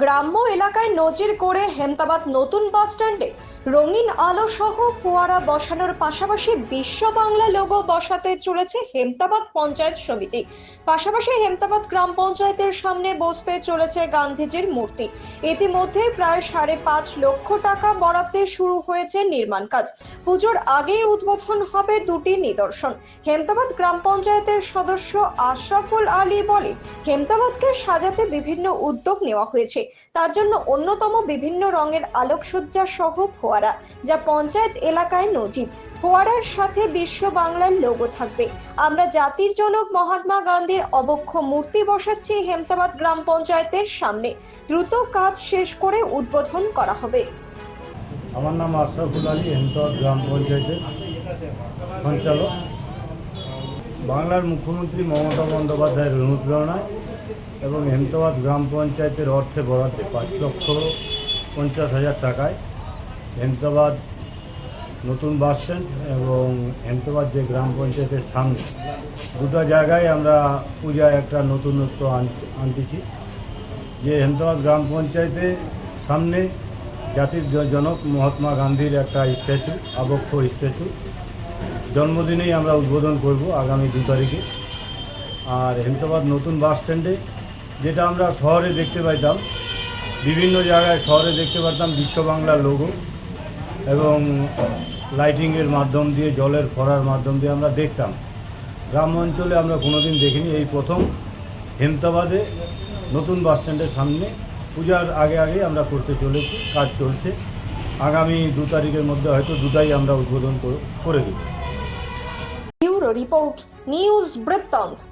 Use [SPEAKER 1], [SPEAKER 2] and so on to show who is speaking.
[SPEAKER 1] গ্রাম্য এলাকায় নজির করে হেমতাবাদ নতুন বাস স্ট্যান্ডে রঙিন আলো সহ ফোয়ারা বসানোর পাশাপাশি বিশ্ব বাংলা লোগো বসাতে চলেছে হেমতাবাদ পঞ্চায়েত সমিতি। পাশাপাশি হেমতাবাদ গ্রাম পঞ্চায়েতের সামনে বসতে চলেছে গান্ধীজির মূর্তি। ইতিমধ্যে প্রায় সাড়ে পাঁচ লক্ষ টাকা বরাদ্দে শুরু হয়েছে নির্মাণ কাজ। পুজোর আগেই উদ্বোধন হবে দুটি নিদর্শন। হেমতাবাদ গ্রাম পঞ্চায়েতের সদস্য আশরাফুল আলী বলেন হেমতাবাদকে সাজাতে বিভিন্ন উদ্যোগ নেওয়া হয়েছে। তার জন্য অন্যতম বিভিন্ন রঙের আলোকসজ্জা সহ ফোয়ারা, যা পঞ্চায়েত এলাকায় নজির। ফোয়ারার সাথে বিশ্ব বাংলার লোগো থাকবে। আমরা জাতির জনক মহাত্মা গান্ধীর অবক্ষ মূর্তি বসাচ্ছি হেমতাবাদ গ্রাম পঞ্চায়েতের সামনে। দ্রুত কাজ শেষ করে উদ্বোধন করা হবে।
[SPEAKER 2] আমার নাম আশরাফুল আলী হেমতাবাদ গ্রাম পঞ্চায়েতের সঞ্চালক। বাংলার মুখ্যমন্ত্রী মমতা বন্দ্যোপাধ্যায়ের অনুপ্রেরণায় এবং হেমতাবাদ গ্রাম পঞ্চায়েতের অর্থে বরাদ্দে পাঁচ লক্ষ পঞ্চাশ হাজার টাকায় হেমতাবাদ নতুন বাস স্ট্যান্ড এবং হেমতাবাদ যে গ্রাম পঞ্চায়েতের সামনে দুটো জায়গায় আমরা পূজায় একটা নতুনত্ব আন- আনতেছি। যে হেমতাবাদ গ্রাম পঞ্চায়েতে সামনে জাতির জনক মহাত্মা গান্ধীর একটা স্ট্যাচু, আবক্ষ স্ট্যাচু। জন্মদিনেই আমরা উদ্বোধন করব আগামী দু তারিখে। আর হেমতাবাদ নতুন বাস স্ট্যান্ডে, যেটা আমরা শহরে দেখতে পাইতাম। বিভিন্ন জায়গায় শহরে দেখতে পারতাম বিশ্ব বাংলার লোগো এবং লাইটিংয়ের মাধ্যম দিয়ে, জলের ফরার মাধ্যম দিয়ে আমরা দেখতাম। গ্রাম অঞ্চলে আমরা কোনোদিন দেখিনি। এই প্রথম হেমতাবাদে নতুন বাস স্ট্যান্ডের সামনে পূজার আগে আগে আমরা করতে চলেছি, কাজ চলছে। আগামী দু তারিখের মধ্যে হয়তো দুটাই আমরা উদ্বোধন করে- দেব।
[SPEAKER 1] রিপোর্ট নিউজ বৃত্তান্ত।